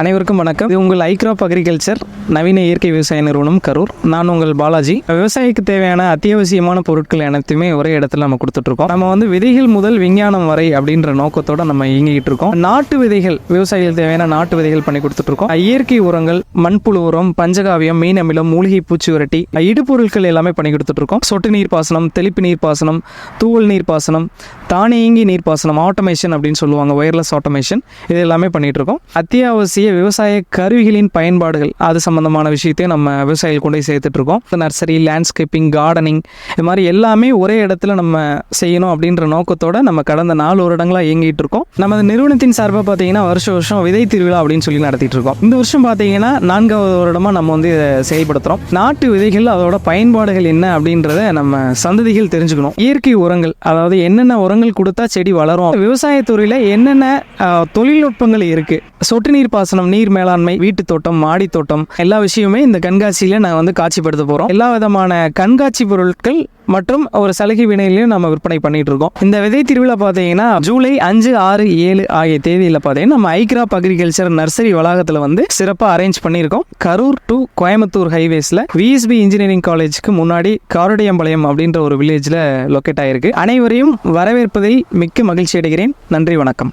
அனைவருக்கும் வணக்கம். இது உங்கள் ஐக்ராப் அக்ரிகல்ச்சர் நவீன இயற்கை விவசாய நிறுவனம் கரூர். நான் உங்கள் பாலாஜி. விவசாயிக்கு தேவையான அத்தியாவசியமான பொருட்கள் அனைத்துமே ஒரே இடத்துல நம்ம கொடுத்துட்ருக்கோம். நம்ம வந்து விதைகள் முதல் விஞ்ஞானம் வரை அப்படின்ற நோக்கத்தோடு நம்ம இயங்கிட்டு இருக்கோம். நாட்டு விதைகள் விவசாயிகள் தேவையான நாட்டு விதைகள் பண்ணி கொடுத்துட்ருக்கோம். இயற்கை உரங்கள் மண்புழு உரம் பஞ்சகாவியம் மீன் அமிலம் மூலிகை பூச்சி விரட்டி இடுபொருட்கள் எல்லாமே பண்ணி கொடுத்துட்ருக்கோம். சொட்டு நீர் பாசனம் தெளிப்பு நீர் பாசனம் தூவல் நீர் பாசனம் தானியங்கி நீர் பாசனம் ஆட்டோமேஷன் அப்படின்னு சொல்லுவாங்க ஒயர்லெஸ் ஆட்டோமேஷன் இது எல்லாமே பண்ணிகிட்ருக்கோம் அத்தியாவசிய அத்தியாவசிய விவசாய கருவிகளின் பயன்பாடுகள் அது சம்பந்தமான விஷயத்தையும் நம்ம விவசாயிகள் கொண்டு போய் சேர்த்துட்ருக்கோம் நர்சரி லேண்ட்ஸ்கேப்பிங் கார்டனிங் இது மாதிரி எல்லாமே ஒரே இடத்துல நம்ம செய்யணும் அப்படின்ற நோக்கத்தோட நம்ம கடந்த நாலு வருடங்களாக இயங்கிட்டு இருக்கோம் நமது நிறுவனத்தின் சார்பாக பார்த்தீங்கன்னா வருஷம் வருஷம் விதை திருவிழா அப்படின்னு சொல்லி நடத்திட்டு இருக்கோம் இந்த வருஷம் பார்த்தீங்கன்னா நான்காவது வருடமாக நம்ம வந்து இதை செயல்படுத்துகிறோம் நாட்டு விதைகள் அதோட பயன்பாடுகள் என்ன அப்படின்றத நம்ம சந்ததிகள் தெரிஞ்சுக்கணும். இயற்கை உரங்கள் அதாவது என்னென்ன உரங்கள் கொடுத்தா செடி வளரும் விவசாயத்துறையில் என்னென்ன தொழில்நுட்பங்கள் இருக்குது சொட்டு நீர் பாசனம் நீர் மேலாண்மை வீட்டு தோட்டம் மாடி தோட்டம் எல்லா விஷயமுமே இந்த கண்காட்சியில நான் வந்து காட்சிப்படுத்த போறோம். எல்லா விதமான கண்காட்சி பொருட்கள் மற்றும் ஒரு சலுகை வினையிலையும் நம்ம விற்பனை பண்ணிட்டு இருக்கோம். இந்த விதை திருவிழா பார்த்தீங்கன்னா ஜூலை அஞ்சு ஆறு ஏழு ஆகிய தேதியில் பார்த்தீங்கன்னா நம்ம ஐக்ராப் அக்ரிகல்ச்சர் நர்சரி வளாகத்தில் வந்து சிறப்பாக அரேஞ்ச் பண்ணியிருக்கோம். கரூர் டு கோயம்புத்தூர் ஹைவேஸில் விஎஸ்பி இன்ஜினியரிங் காலேஜுக்கு முன்னாடி காரடியம்பாளையம் அப்படின்ற ஒரு வில்லேஜில் லொக்கேட் ஆயிருக்கு. அனைவரையும் வரவேற்பதை மிக்க மகிழ்ச்சி அடைகிறேன். நன்றி வணக்கம்.